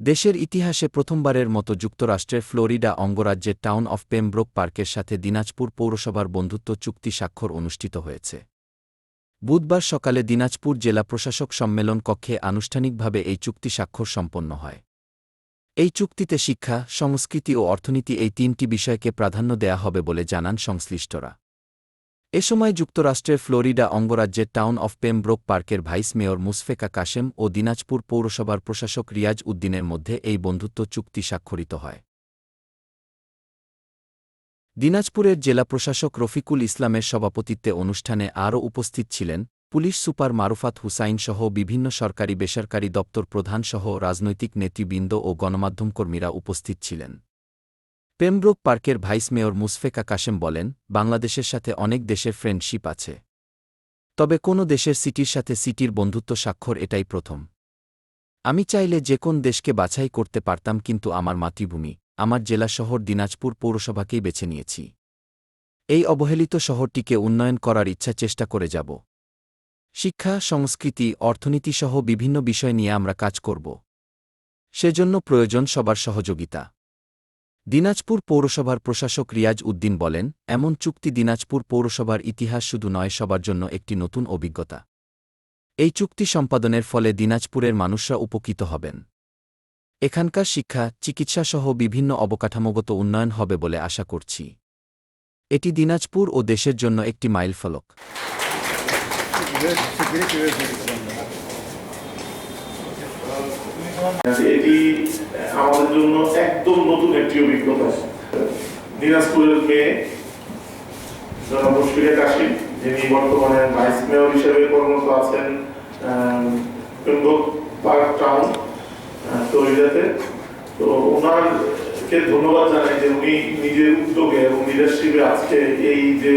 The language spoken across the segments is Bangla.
দেশের ইতিহাসে প্রথমবারের মতো যুক্তরাষ্ট্রের ফ্লোরিডা অঙ্গরাজ্যের টাউন অফ পেমব্রোক পার্কের সাথে দিনাজপুর পৌরসভার বন্ধুত্ব চুক্তি স্বাক্ষর অনুষ্ঠিত হয়েছে। বুধবার সকালে দিনাজপুর জেলা প্রশাসক সম্মেলন কক্ষে আনুষ্ঠানিকভাবে এই চুক্তি স্বাক্ষর সম্পন্ন হয়। এই চুক্তিতে শিক্ষা, সংস্কৃতি ও অর্থনীতি এই তিনটি বিষয়কে প্রাধান্য দেয়া হবে বলে জানান সংশ্লিষ্টরা। এ সময় যুক্তরাষ্ট্রের ফ্লোরিডা অঙ্গরাজ্যের টাউন অফ পেমব্রোক পার্কের ভাইস মেয়র মুসফেকা কাশেম ও দিনাজপুর পৌরসভার প্রশাসক রিয়াজ উদ্দিনের মধ্যে এই বন্ধুত্ব চুক্তি স্বাক্ষরিত হয়। দিনাজপুরের জেলা প্রশাসক রফিকুল ইসলামের সভাপতিত্বে অনুষ্ঠানে আরও উপস্থিত ছিলেন পুলিশ সুপার মারুফাত হুসাইন সহ বিভিন্ন সরকারি বেসরকারি দপ্তর প্রধানসহ রাজনৈতিক নেতৃবৃন্দ ও গণমাধ্যমকর্মীরা উপস্থিত ছিলেন। পেমব্রোক পার্কের ভাইস মেয়র মুসফেকা কাশেম বলেন, বাংলাদেশের সাথে অনেক দেশের ফ্রেন্ডশিপ আছে। তবে কোনো দেশের সিটির সাথে সিটির বন্ধুত্ব স্বাক্ষর এটাই প্রথম। আমি চাইলে যে কোন দেশকে বাছাই করতে পারতাম কিন্তু আমার মাতৃভূমি, আমার জেলা শহর দিনাজপুর পৌরসভাকেই বেছে নিয়েছি। এই অবহেলিত শহরটিকে উন্নয়ন করার ইচ্ছা চেষ্টা করে যাব। শিক্ষা, সংস্কৃতি অর্থনীতিসহ বিভিন্ন বিষয় নিয়ে আমরা কাজ করব। সেজন্য প্রয়োজন সবার সহযোগিতা। দিনাজপুর পৌরসভার প্রশাসক রিয়াজ উদ্দিন বলেন, এমন চুক্তি দিনাজপুর পৌরসভার ইতিহাস শুধু নয়, সবার জন্য একটি নতুন অভিজ্ঞতা। এই চুক্তি সম্পাদনের ফলে দিনাজপুরের মানুষরা উপকৃত হবেন। এখানকার শিক্ষা, চিকিৎসাসহ বিভিন্ন অবকাঠামোগত উন্নয়ন হবে বলে আশা করছি। এটি দিনাজপুর ও দেশের জন্য একটি মাইলফলক। এটি আমাদের জন্য একদম নতুন একটি অভিজ্ঞতা। দিনাজপুরের মেয়ে জনাব মুশফিকা কাশিম যিনি বর্তমানে ভাইস মেয়র হিসেবে কর্মরত আছেন পার্ক টাউন ফ্লোরিডাতে তো ওনারকে ধন্যবাদ জানাই যে উনি নিজের উদ্যোগে এবং লিডারশিপে আজকে এই যে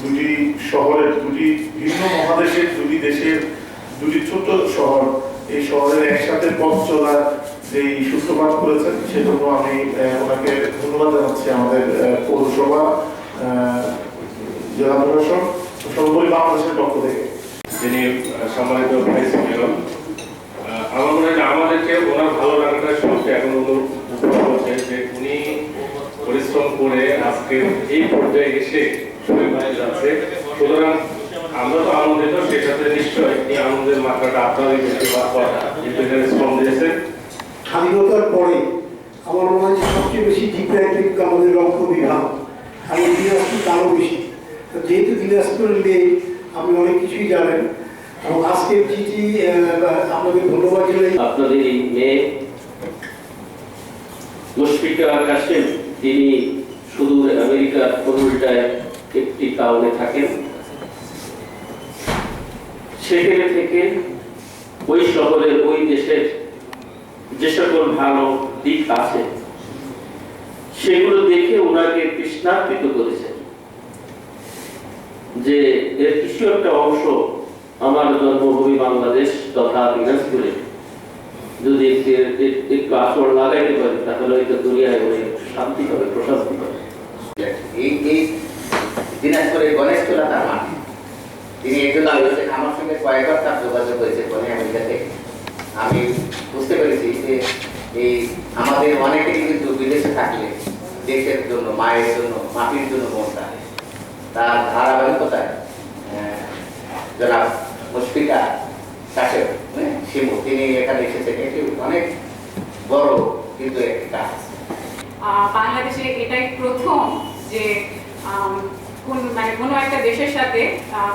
দুটি শহরের, দুটি ভিন্ন মহাদেশের, দুটি দেশের, দুটি ছোট শহর এই শহরের একসাথে পথ চলার যে এই সূত্রপাত করেছেন, সেজন্য আমি ওনাকে ধন্যবাদ জানাচ্ছি আমাদের পৌরসভা জেলা প্রশাসক, সর্বোপরি বাংলাদেশের পক্ষ থেকে। যিনি সম্মানিত ভাইস মেয়র আমার মনে হয় আমাদেরকে ওনার ভালো লাগাটা সবচেয়ে এখন হচ্ছে যে উনি পরিশ্রম করে আজকে এই পর্যায়ে এসে সুতরাং আমরা তো আনন্দিত সেই সাথে নিশ্চয় এই আনন্দের মাত্রাটা আপনারই বেশি শ্রম দিয়েছেন স্বাধীনতার পরে আমার মনে হয় সবচেয়ে বেশি ডিপ্রাইটিভ আমাদের রক্ত বিভাগ আমি দিনাজপুর আরও বেশি। যেহেতু দিনাজপুরের মেয়ে আপনি অনেক কিছুই জানেন এবং আজকের চিঠি আপনাদের ধন্যবাদ জানাই। আপনাদের এই মেয়ে মুশফিকা কাশেম তিনি সুদূর আমেরিকার ফ্লোরিডায় একটি টাউনে থাকেন। সেখানে থেকে ওই শহরের ওই দেশের যে সকল ভালো দিক আছে, সেগুলো দেখে ওনাকে তৃষ্ণার্পিত করেছেন যে এর কিছু একটা অংশ আমার জন্মভূমি বাংলাদেশ তথা দিনাজপুরে। যদি একটু আসর লাগাইতে পারি, তাহলে হয়তো দুনিয়ায় অনেক শান্তি হবে প্রশান্তি হবে এই দিনাজপুরের গণেশতলা তার মাটি তিনি একজন সঙ্গে কয়েকবার তার যোগাযোগ হয়েছে ফোনে আমেরিকা থেকে আমি বুঝতে পেরেছি যে এই আমাদের অনেকেরই কিন্তু বিদেশে থাকলে দেশের জন্য মায়ের জন্য মাটির জন্য মনটা তার ধারাবাহিকতায় জনাব মুশফিকা কাশেম হ্যাঁ, শিমু তিনি এখানে এসেছেন এটি অনেক বড় কিন্তু একটি কাজ। বাংলাদেশে এটাই প্রথম যে কোন মানে কোনো একটা দেশের সাথে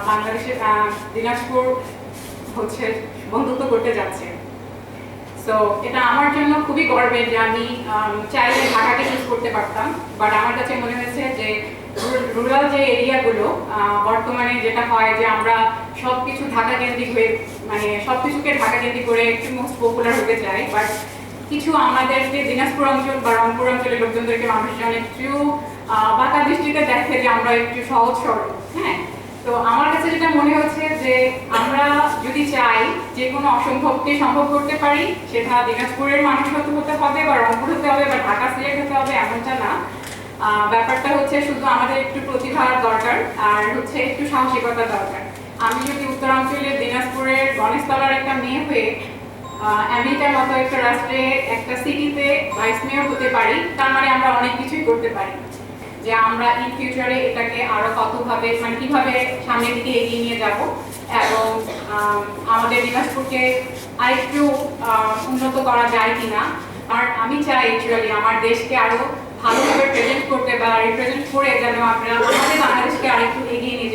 বাংলাদেশের দিনাজপুর হচ্ছে বন্ধুত্ব করতে যাচ্ছে। তো এটা আমার জন্য খুবই গর্বের যে আমি চাইলে ঢাকাকে চুজ করতে পারতাম বাট আমার কাছে মনে হয়েছে যে রুরাল যে এরিয়াগুলো বর্তমানে যেটা হয় যে আমরা সব কিছু ঢাকা কেন্দ্রিক হয়ে মানে সব কিছুকে ঢাকা কেন্দ্রিক করে একটু মোস্ট পপুলার হতে চাই বাট কিছু আমাদেরকে দিনাজপুর অঞ্চল বা রংপুর অঞ্চলের লোকজনদেরকে মানুষজন একটু বাঁকা দৃষ্টিতে দেখে যে আমরা একটু সহজ সরল হ্যাঁ? তো আমার কাছে যেটা মনে হচ্ছে যে আমরা যদি চাই যে কোনো অসম্ভবকে সম্ভব করতে পারি, সেটা দিনাজপুরের মানুষ হতে হতে হবে বা রংপুর হতে হবে বা ঢাকা সিলেট হতে হবে, এমনটা না। ব্যাপারটা হচ্ছে শুধু আমাদের একটু প্রতিভার দরকার আর হচ্ছে একটু সাহসিকতা দরকার। আমি যদি উত্তরাঞ্চলের দিনাজপুরের গণেশতলার একটা মেয়ে হয়ে আমেরিকার মতো একটা রাষ্ট্রে একটা সিটিতে ভাইস মেয়র হতে পারি তার মানে আমরা অনেক কিছুই করতে পারি। যে আমরা ইন ফিউচারে এটাকে আরও কতভাবে মানে কীভাবে সামনের দিকে এগিয়ে নিয়ে যাব এবং আম, আমাদের দিনাজপুরকে আরেকটু উন্নত করা যায় কিনা। আর আমি চাই অ্যাকচুয়ালি আমার দেশকে আরও ভালোভাবে প্রেজেন্ট করতে বা রিপ্রেজেন্ট করে যেন আমরা আমাদের বাংলাদেশকে আরেকটু এগিয়ে নিয়ে